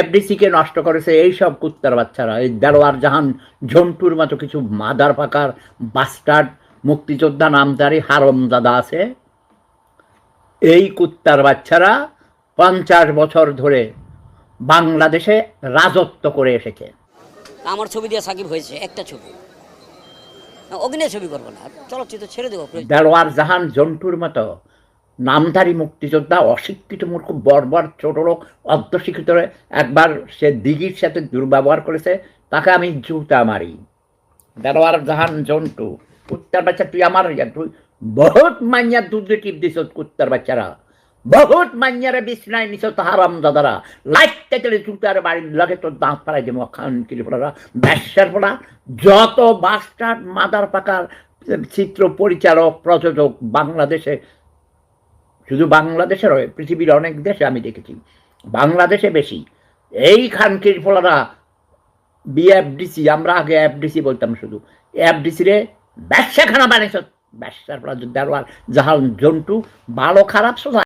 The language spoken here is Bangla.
এফডিসিকে নষ্ট করেছে এই সব কুত্তার বাচ্চারা। এই দেলোয়ার জাহান ঝন্টুর মতো কিছু মাদার পাকার বাস্টার্ড মুক্তিযোদ্ধা নামদারি হারমজাদা আছে। এই কুত্তার বাচ্চারা পঞ্চাশ বছর ধরে বাংলাদেশে রাজত্ব করে এসেছে। আমার ছবি দিয়ে সাকিব হয়েছে একটা ছবি। অভিনয় ছবি করব না চলচ্চিত্র ছেড়ে দেবো। দেলোয়ার জাহান জন্টুর মতো নামধারী মুক্তিযোদ্ধা অশিক্ষিত মূর্খ, বর্বর ছোট লোক অর্ধশিক্ষিত একবার সে দিঘির সাথে দুর্ব্যবহার করেছে, তাকে আমি জুতা মারি। দেলোয়ার জাহান জন্টু কুত্তার বাচ্চা, তুই আমার তুই বহুত মাইয়ার দুধ টিপ দিছ কুত্তার বাচ্চারা। বহুত মাইয়ারে বিছনায় নিছ হারাম দাদারা লাইটটা চলে জুতার বাড়ির লাগে, তোর দাঁত পাড়াই দেবো, খান কিলি পড়া ব্যবসার পড়া যত বাস্টার মাদার পাকার চিত্র পরিচালক, প্রযোজক, বাংলাদেশে শুধু বাংলাদেশে নয়, পৃথিবীর অনেক দেশে আমি দেখেছি। বাংলাদেশে বেশি। এই খানকির ফলারা বিএফডিসি আমরা আগে এফডিসি বলতাম শুধু। এফডিসি রে ব্যবসাখানা বানিয়েছ। ব্যবসার পর আর জাহান জন্তু, ভালো খারাপ সোজা